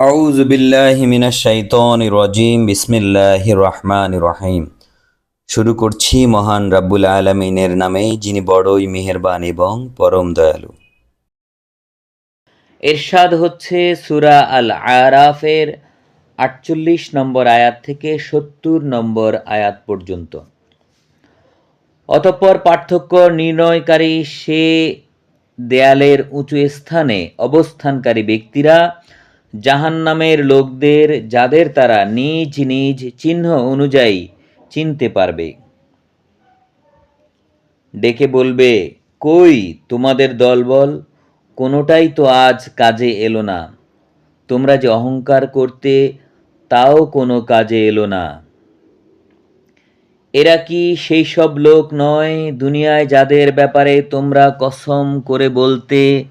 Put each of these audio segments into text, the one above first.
আউজ বিল্লাহ মিনা শাইতন রজিম বিসমিল্লাহ রহমান রহিম। শুরু করছি মহান রাব্বুল আলমিনের নামে, যিনি বড়ই মেহেরবান এবং পরম দয়ালু। এরশাদ হচ্ছে সুরা আল আরাফের আটচল্লিশ নম্বর আয়াত থেকে সত্তর নম্বর আয়াত পর্যন্ত। অতঃপর পার্থক্য নির্ণয়কারী সে দেয়ালের উঁচু স্থানে অবস্থানকারী ব্যক্তিরা জাহান্নামের লোকদের, যাদের তারা নিজ নিজ চিহ্ন অনুযায়ী চিনতে পারবে। ডেকে বলবে, কই তোমাদের দলবল? কোনোটাই তো আজ কাজে এলো না। তোমরা যে অহংকার করতে, তাও কোনো কাজে এলো না। এরা কি সেই সব লোক নয় দুনিয়ায় যাদের ব্যাপারে তোমরা কসম করে বলতে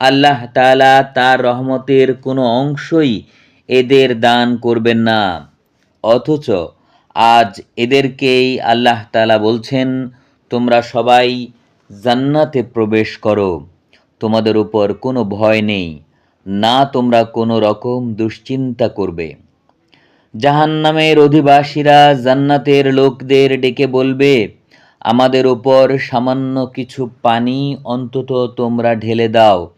আল্লাহ তালা তার রহমতের কোনো অংশই এদের দান করবেন না। অথচ আজ এদেরকেই আল্লাহ তালা বলছেন, তোমরা সবাই জান্নাতে প্রবেশ করো। তোমাদের উপর কোনো ভয় নেই। না তোমরা কোনো রকম দুশ্চিন্তা করবে। জাহান্নামের অধিবাসীরা জান্নাতের লোকদের ডেকে বলবে, আমাদের উপর সামান্য কিছু পানি অন্তত তোমরা ঢেলে দাও।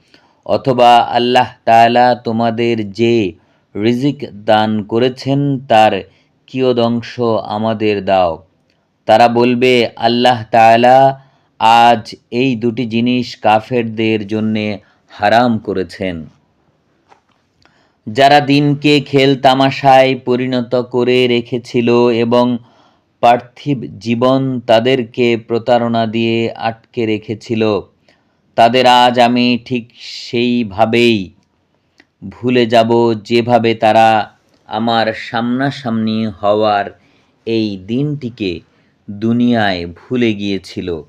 অথবা আল্লাহ তাআলা তোমাদের যে রিজিক দান করেছেন তার কিয়দংশ আমাদের দাও। তারা বলবে, আল্লাহ তাআলা আজ এই দুটি জিনিস কাফেরদের জন্যে হারাম করেছেন। যারা দিনকে খেল তামাশায় পরিণত করে রেখেছিল এবং পার্থিব জীবন তাদেরকে প্রতারণা দিয়ে আটকে রেখেছিল। তাদের আজ আমি ঠিক সেইভাবেই ভুলে যাব যেভাবে তারা আমার সামনাসামনি হওয়ার এই দিনটিকে দুনিয়ায় ভুলে গিয়েছিল।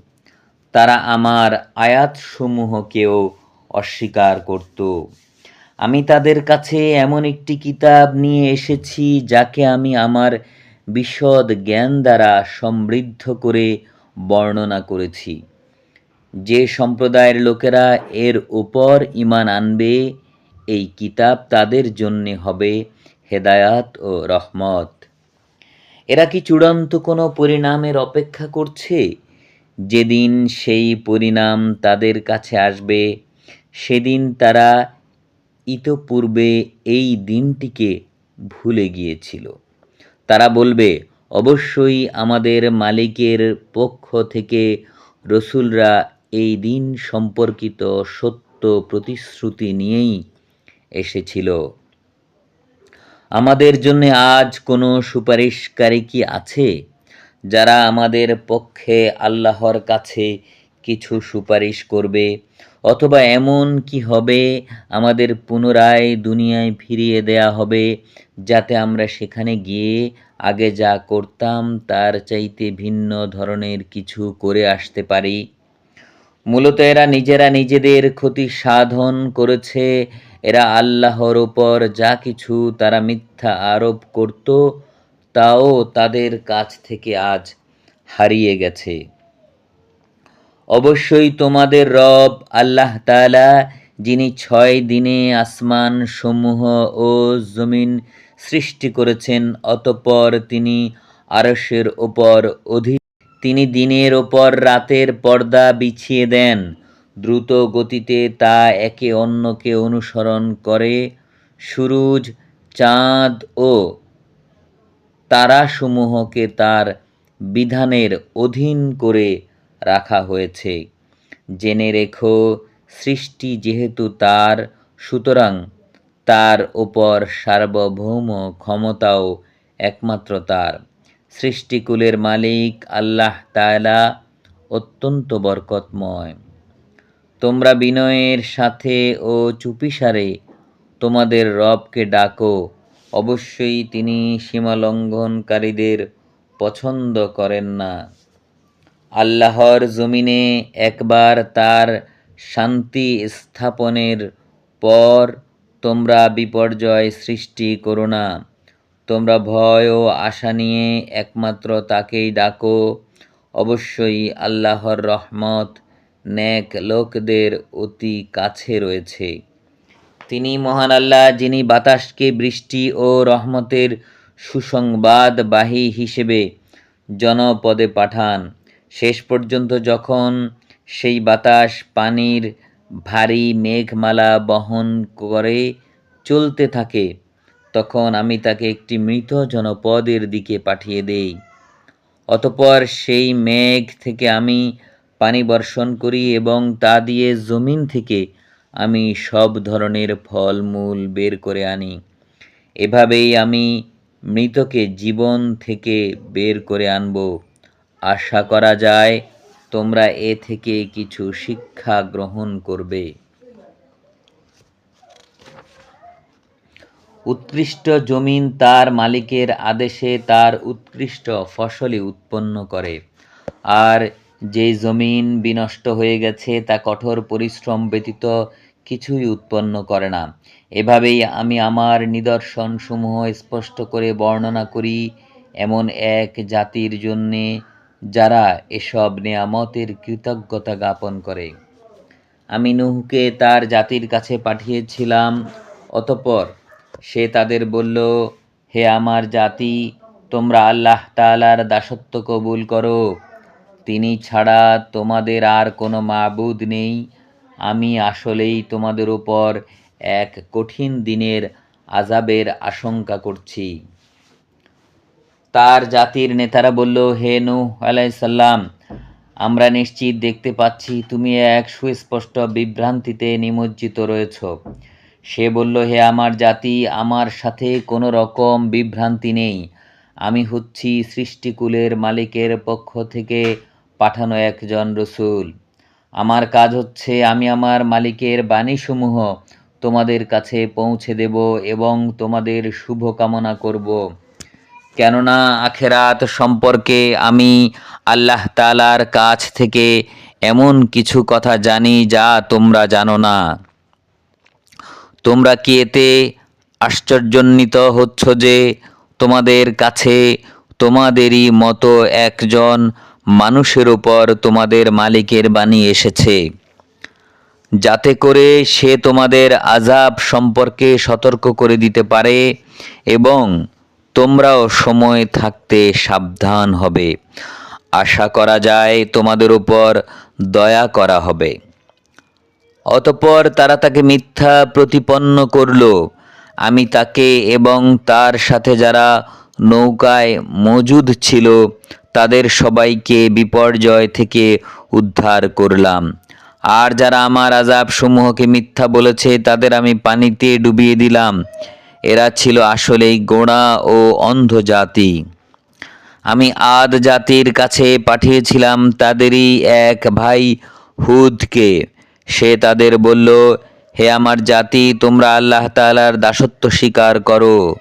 তারা আমার আয়াতসমূহকেও অস্বীকার করত। আমি তাদের কাছে এমন একটি কিতাব নিয়ে এসেছি যাকে আমি আমার বিশদ জ্ঞান দ্বারা সমৃদ্ধ করে বর্ণনা করেছি। যে সম্প্রদায়ের লোকেরা এর উপর ইমান আনবে, এই কিতাব তাদের জন্যে হবে হেদায়াত ও রহমত। এরা কি চূড়ান্ত কোনো পরিণামের অপেক্ষা করছে? যেদিন সেই পরিণাম তাদের কাছে আসবে, সেদিন তারা ইতপূর্বে এই দিনটিকে ভুলে গিয়েছিল। তারা বলবে, অবশ্যই আমাদের মালিকের পক্ষ থেকে রসুলরা এই দিন সম্পর্কিত সত্য প্রতিশ্রুতি নিয়েই এসেছিল। আমাদের জন্য আজ কোনো সুপারিশকারী কি আছে? যারা আমাদের পক্ষে আল্লাহর কাছে কিছু সুপারিশ করবে, অথবা এমন কি হবে আমাদের পুনরায় দুনিয়ায় ফিরিয়ে দেয়া হবে, যাতে আমরা সেখানে গিয়ে আগে যা করতাম তার চাইতে ভিন্ন ধরনের কিছু করে আসতে পারি? মূলত এরা নিজেরা নিজেদের ক্ষতি সাধন করেছে। এরা আল্লাহর ওপর যা কিছু তারা মিথ্যা আরোপ করত, তাও তাদের কাছ থেকে আজ হারিয়ে গেছে। অবশ্যই তোমাদের রব আল্লাহ তাআলা, যিনি ছয় দিনে আসমান সমূহ ও জমিন সৃষ্টি করেছেন, অতঃপর তিনি আরশের ওপর অধি তিনি দিনের ওপর রাতের পর্দা বিছিয়ে দেন। দ্রুত গতিতে তা একে অন্যকে অনুসরণ করে। সুরুজ, চাঁদ ও তারাসমূহকে তার বিধানের অধীন করে রাখা হয়েছে। জেনে রেখো, সৃষ্টি যেহেতু তার, সুতরাং তার ওপর সার্বভৌম ক্ষমতাও একমাত্র তার। সৃষ্টিকুলের মালিক আল্লাহ তাআলা অত্যন্ত বরকতময়। তোমরা বিনয়ের সাথে ও চুপিসারে তোমাদের রবকে ডাকো, অবশ্যই তিনি সীমালঙ্ঘনকারীদের পছন্দ করেন না। আল্লাহর জমিনে একবার তার শান্তি স্থাপনের পর তোমরা বিপর্যয় সৃষ্টি করো না। তোমরা ভয় ও আশা নিয়ে একমাত্র তাকেই ডাকো। অবশ্যই আল্লাহর রহমত ন্যাক লোকদের অতি কাছে রয়েছে। তিনি মহান আল্লাহ, যিনি বাতাসকে বৃষ্টি ও রহমতের সুসংবাদবাহী হিসেবে জনপদে পাঠান। শেষ পর্যন্ত যখন সেই বাতাস পানির ভারী মেঘমালা বহন করে চলতে থাকে তখন আমি তাকে একটি মৃত জনপদের দিকে পাঠিয়ে দেই। অতপর সেই মেঘ থেকে আমি পানি বর্ষণ করি এবং তা দিয়ে জমিন থেকে আমি সব ধরনের ফলমূল বের করে আনি। এভাবেই আমি মৃতকে জীবন থেকে বের করে আনব। আশা করা যায় তোমরা এ থেকে কিছু শিক্ষা গ্রহণ করবে। উৎকৃষ্ট জমিন তার মালিকের আদেশে তার উৎকৃষ্ট ফসলই উৎপন্ন করে। আর যে জমিন বিনষ্ট হয়ে গেছে, তা কঠোর পরিশ্রম ব্যতীত কিছুই উৎপন্ন করে না। এভাবেই আমি আমার নিদর্শন সমূহ স্পষ্ট করে বর্ণনা করি, এমন এক জাতির জন্যে যারা এসব নেয়ামতের কৃতজ্ঞতা জ্ঞাপন করে। আমি নুহকে তার জাতির কাছে পাঠিয়েছিলাম, অতঃপর সে তাদের বলল, হে আমার জাতি, তোমরা আল্লাহ তাআলার দাসত্ব কবুল করো। তিনি ছাড়া তোমাদের আর কোনো মাবুদ নেই। আমি আসলেই তোমাদের উপর এক কঠিন দিনের আজাবের আশঙ্কা করছি। তার জাতির নেতারা বলল, হে নু আলাইসাল্লাম আমরা নিশ্চিত দেখতে পাচ্ছি তুমি এক সুস্পষ্ট বিভ্রান্তিতে নিমজ্জিত রয়েছ। সে বলল, হে আমার জাতি, আমার সাথে কোনো রকম বিভ্রান্তি নেই। আমি হচ্ছি সৃষ্টিকুলের মালিকের পক্ষ থেকে পাঠানো একজন রসুল। আমার কাজ হচ্ছে, আমি আমার মালিকের বাণীসমূহ তোমাদের কাছে পৌঁছে দেব এবং তোমাদের শুভ কামনা করব। কেননা আখেরাত সম্পর্কে আমি আল্লাহ তালার কাছ থেকে এমন কিছু কথা জানি যা তোমরা জানো না। তোমরা কি এতে আশ্চর্যান্বিত হচ্ছ যে তোমাদের কাছে তোমাদেরই মতো একজন মানুষের উপর তোমাদের মালিকের বাণী এসেছে? যাতে করে সে তোমাদের আজাব সম্পর্কে সতর্ক করে দিতে পারে এবং তোমরাও সময় থাকতে সাবধান হবে। আশা করা যায় তোমাদের উপর দয়া করা হবে। অতপর তারা তাকে মিথ্যা প্রতিপন্ন করল। আমি তাকে এবং তার সাথে যারা নৌকায় মজুদ ছিল, তাদের সবাইকে বিপর্যয় থেকে উদ্ধার করলাম। আর যারা আমার আজাব সমূহকে মিথ্যা বলেছে, তাদের আমি পানিতে ডুবিয়ে দিলাম। এরা ছিল আসলেই গোড়া ও অন্ধ জাতি। আমি আদ জাতির কাছে পাঠিয়েছিলাম তাদেরই এক ভাই হুদকে। সে তাদের বলল, হে আমার জাতি, তোমরা আল্লাহ তাআলার দাসত্ব স্বীকার করো।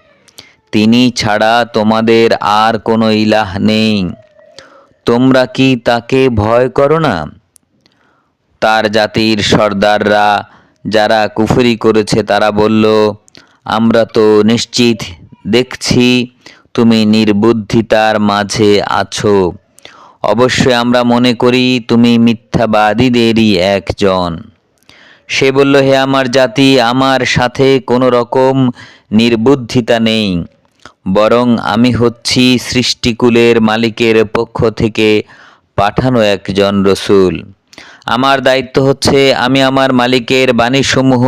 তিনি ছাড়া তোমাদের আর কোনো ইলাহ নেই। তোমরা কি তাকে ভয় করো না? তার জাতির সর্দাররা যারা কুফরি করেছে, তারা বলল, আমরা তো নিশ্চিত দেখছি, তুমি নির্বুদ্ধিতার মাঝে আছো। অবশ্যই আমরা মনে করি তুমি মিথ্যাবাদীদেরই একজন। সে বলল, হে আমার জাতি, আমার সাথে কোনো রকম নির্বুদ্ধিতা নেই। বরং আমি হচ্ছি সৃষ্টিকুলের মালিকের পক্ষ থেকে পাঠানো একজন রসুল। আমার দায়িত্ব হচ্ছে আমি আমার মালিকের বাণীসমূহ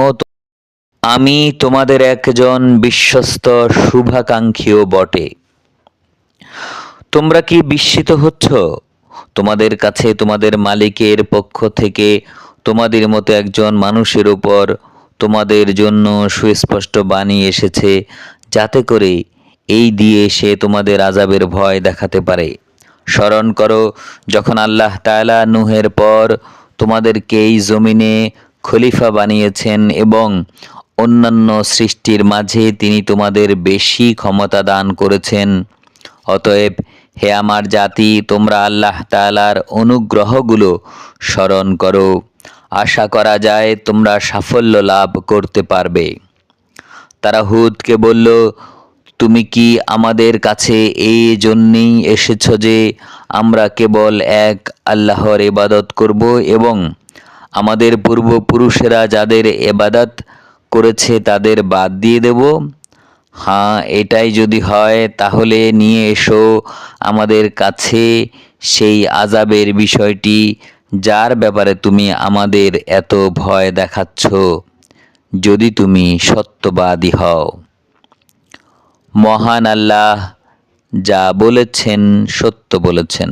আমি তোমাদের একজন বিশ্বস্ত, শুভাকাঙ্ক্ষীও বটে। তোমরা কি বিস্মিত হচ্ছ? তোমাদের কাছে তোমাদের মালিকের পক্ষ থেকে তোমাদের মতো একজন মানুষের উপর তোমাদের জন্য সুস্পষ্ট বাণী এসেছে, যাতে করে এই দিয়ে সে তোমাদের আজাবের ভয় দেখাতে পারে। স্মরণ করো, যখন আল্লাহ তাআলা নুহের পর তোমাদেরকে এই জমিনে খলিফা বানিয়েছেন এবং অন্যান্য সৃষ্টির মাঝে তিনি তোমাদের বেশি ক্ষমতা দান করেছেন, অতএব হে আমার জাতি, তোমরা আল্লাহ তাআলার অনুগ্রহগুলো স্মরণ করো। আশা করা যায় তোমরা সাফল্য লাভ করতে পারবে। তারা হুদকে বলল, তুমি কি আমাদের কাছে এই জন্যেই এসেছ যে আমরা কেবল এক আল্লাহর এবাদত করব এবং আমাদের পূর্বপুরুষেরা যাদের এবাদত করেছে তাদের বাদ দিয়ে দেব? হ্যাঁ এটাই যদি হয়, তাহলে নিয়ে এসো আমাদের কাছে সেই আজাবের বিষয়টি, যার ব্যাপারে তুমি আমাদের এত ভয় দেখাচ্ছ। যদি তুমি সত্যবাদী হও। মহান আল্লাহ যা বলেছেন, সত্য বলেছেন।